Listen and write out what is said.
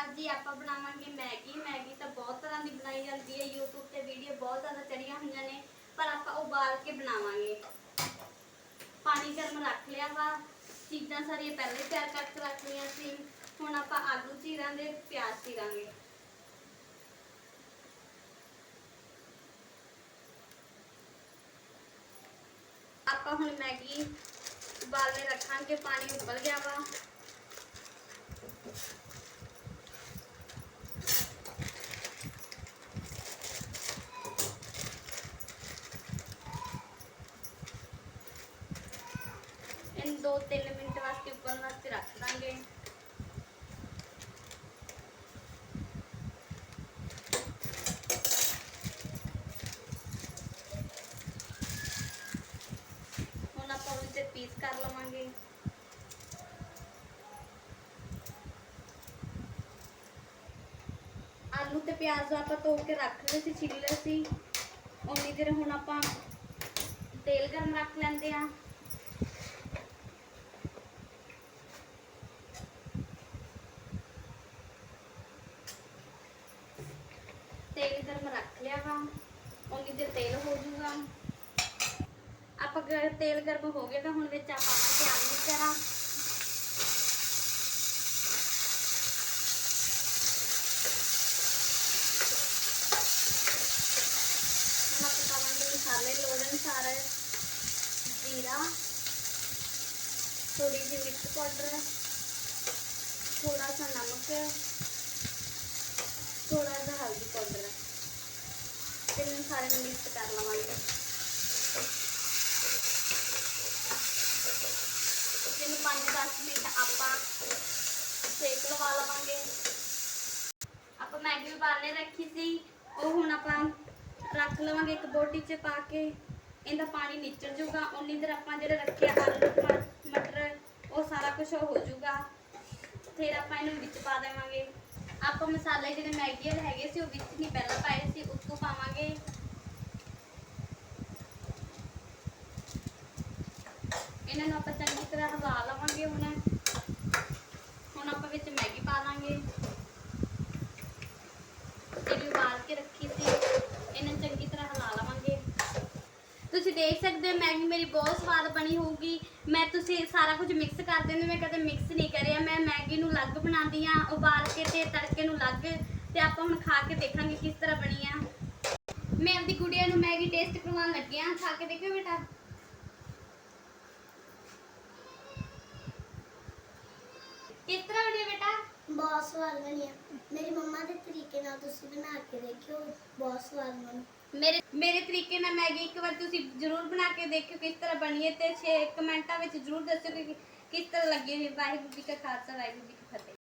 ਅੱਜ ਜੀ ਆਪਾਂ ਬਣਾਵਾਂਗੇ ਮੈਗੀ। ਮੈਗੀ ਤਾਂ ਬਹੁਤ ਤਰ੍ਹਾਂ ਦੀ ਬਣਾਈ ਜਾਂਦੀ ਹੈ। YouTube ਤੇ ਵੀਡੀਓ ਬਹੁਤ ਜ਼ਿਆਦਾ ਚੜੀਆਂ ਹੋਈਆਂ ਨੇ, ਪਰ ਆਪਾਂ ਉਬਾਲ ਕੇ ਬਣਾਵਾਂਗੇ। ਪਾਣੀ ਗਰਮ ਰੱਖ ਲਿਆ ਵਾ। ਚੀਜ਼ਾਂ ਸਾਰੀਆਂ ਪਹਿਲੇ ਤਿਆਰ ਕਰਕੇ ਰੱਖ ਲਈਆਂ ਸੀ। ਹੁਣ ਆਪਾਂ ਆਲੂ ਚੀਰਾਂਗੇ ਪਿਆਜ਼ ਚੀਰਾਂਗੇ। ਆਪਾਂ ਹੁਣ ਮੈਗੀ ਉਬਾਲਨੇ ਰੱਖਾਂਗੇ। ਪਾਣੀ ਉਬਲ ਗਿਆ ਵਾ ਇਹਨੂੰ 2-3 ਮਿੰਟ ਵਾਸਤੇ ਉਬਲਣ ਵਾਸਤੇ ਰੱਖ ਦਾਂਗੇ। ਹੁਣ ਆਪਾਂ ਉਹਦੇ ਪੀਸ ਕਰ ਲਵਾਂਗੇ। ਆਲੂ ਤੇ ਪਿਆਜ਼ ਆਪਾਂ ਧੋ ਕੇ ਰੱਖ ਲਏ ਸੀ, ਛਿੱਲੇ ਸੀ। ਉਨੀ ਦੇਰ ਹੁਣ ਆਪਾਂ ਤੇਲ ਗਰਮ ਰੱਖ ਲੈਂਦੇ ਆ ਤੇਲ ਗਰਮ ਰੱਖ ਲਿਆ ਵਾ। ਉਨੀ ਦੇਰ ਤੇਲ ਹੋ ਜਾਊਗਾ ਆਪਾਂ ਗ- ਤੇਲ ਗਰਮ ਹੋ ਗਿਆ ਤਾਂ ਹੁਣ ਵਿੱਚ ਆਪਾਂ ਪਾਵਾਂਗੇ ਆਲੂ ਜਰਾ ਹੁਣ ਆਪਾਂ ਪਾਵਾਂਗੇ ਮਸਾਲੇ, ਲੋੜ ਅਨੁਸਾਰ ਜੀਰਾ ਥੋੜੀ ਜਿਹੀ ਮਿਰਚ ਪਾਊਡਰ ਥੋੜਾ ਸਾ ਨਮਕ ਥੋੜਾ ਹਲਦੀ ਪਾਊਡਰ ਤੇ ਇਹਨਾਂ ਸਾਰੇ ਨੂੰ ਮਿਕਸ ਕਰ ਲਵਾਂਗੇ। ਇਹਨੂੰ 5-10 ਮਿੰਟ ਆਪਾਂ ਸੇਕ ਲਵਾ ਲਵਾਂਗੇ। ਆਪਾਂ ਮੈਗੀ ਉਬਾਲਨੇ ਰੱਖੀ ਸੀ, ਉਹ ਹੁਣ ਆਪਾਂ ਰੱਖ ਲਵਾਂਗੇ ਇੱਕ ਬੋਟੀ 'ਚ ਪਾ ਕੇ। ਇਹਦਾ ਪਾਣੀ ਨਿਚੜ ਜਾਊਗਾ, ਉਨੀ ਦੇਰ ਆਪਾਂ ਜਿਹੜੇ ਰੱਖਿਆ ਆਲੂ ਮਟਰ ਉਹ ਸਾਰਾ ਕੁਝ ਹੋ ਜਾਊਗਾ। ਫਿਰ ਆਪਾਂ ਇਹਨੂੰ ਵਿੱਚ ਪਾ ਦੇਵਾਂਗੇ। ਆਪਾਂ ਮਸਾਲੇ ਜਿਹੜੇ ਮੈਗੀ ਵਾਲੇ ਹੈਗੇ ਸੀ, ਉਹ ਵਿੱਚ ਨਹੀਂ ਪਹਿਲਾਂ ਪਾਏ ਸੀ ਉੱਤੋਂ ਪਾਵਾਂਗੇ। ਇਹਨਾਂ ਨੂੰ ਆਪਾਂ ਚੰਗੀ ਤਰ੍ਹਾਂ ਹਵਾ ਲਵਾਂਗੇ ਹੁਣ। ਹੁਣ ਆਪਾਂ ਵਿੱਚ ਮੈਗੀ ਪਾ ਲਾਂਗੇ। ਜਿਹੜੀ ਉਬਾਲ ਕੇ ਰੱਖੀ ਸੀ, ਇਹਨਾਂ ਨੂੰ ਚੰਗੀ ਤਰ੍ਹਾਂ ਹਿਲਾ ਲਵਾਂਗੇ ਤੁਸੀਂ ਦੇਖ ਸਕਦੇ ਹੋ ਮੈਗੀ ਮੇਰੀ ਬਹੁਤ ਸਵਾਦ ਬਣੀ ਹੋਊਗੀ। ਮੈਂ ਤੁਸੀਂ ਸਾਰਾ ਕੁਝ ਮਿਕਸ ਕਰ ਦਿੰਦੇ ਮੈਂ ਕਦੇ ਮਿਕਸ ਨਹੀਂ ਕਰਿਆ। ਮੈਂ ਮੈਗੀ ਨੂੰ ਅਲੱਗ ਬਣਾਉਂਦੀ ਆ ਉਬਾਲ ਕੇ ਤੇ ਤੜਕੇ ਨੂੰ ਅਲੱਗ ਤੇ ਆਪਾਂ ਹੁਣ ਖਾ ਕੇ ਦੇਖਾਂਗੇ ਕਿਸ ਤਰ੍ਹਾਂ ਬਣੀ ਆ। ਮੈਂ ਆਪਦੀ ਗੁੜੀਆ ਨੂੰ ਮੈਗੀ ਟੇਸਟ ਕਰਵਾਉਣ ਲੱਗੀ ਆ ਖਾ ਕੇ ਦੇਖਿਓ ਬੇਟਾ। ਕਿਸ ਤਰ੍ਹਾਂ ਬਣੀ ਬੇਟਾ? ਬਹੁਤ ਸਵਾਦ ਬਣਿਆ ਮੇਰੀ ਮੰਮਾ ਦੇ ਤਰੀਕੇ ਨਾਲ ਤੁਸੀਂ ਬਣਾ ਕੇ ਦੇਖਿਓ। ਬਹੁਤ ਸਵਾਦ ਬਣੀ। ਮੇਰੇ ਮੇਰੇ ਤਰੀਕੇ ਨਾਲ ਮੈਗੀ ਇੱਕ ਵਾਰ ਤੁਸੀਂ ਜ਼ਰੂਰ ਬਣਾ ਕੇ ਦੇਖਿਓ ਕਿਸ ਤਰ੍ਹਾਂ ਬਣੀ ਹੈ ਤੇ ਛੇ ਕਮੈਂਟਾਂ ਵਿੱਚ ਜ਼ਰੂਰ ਦੱਸਿਓ ਕਿ ਕਿਸ ਤਰ੍ਹਾਂ ਲੱਗੀ ਹੈ। ਵਾਹਿਗੁਰੂ ਜੀ ਕਾ ਖਾਲਸਾ, ਵਾਹਿਗੁਰੂ ਜੀ ਕੀ ਫਤਿਹ।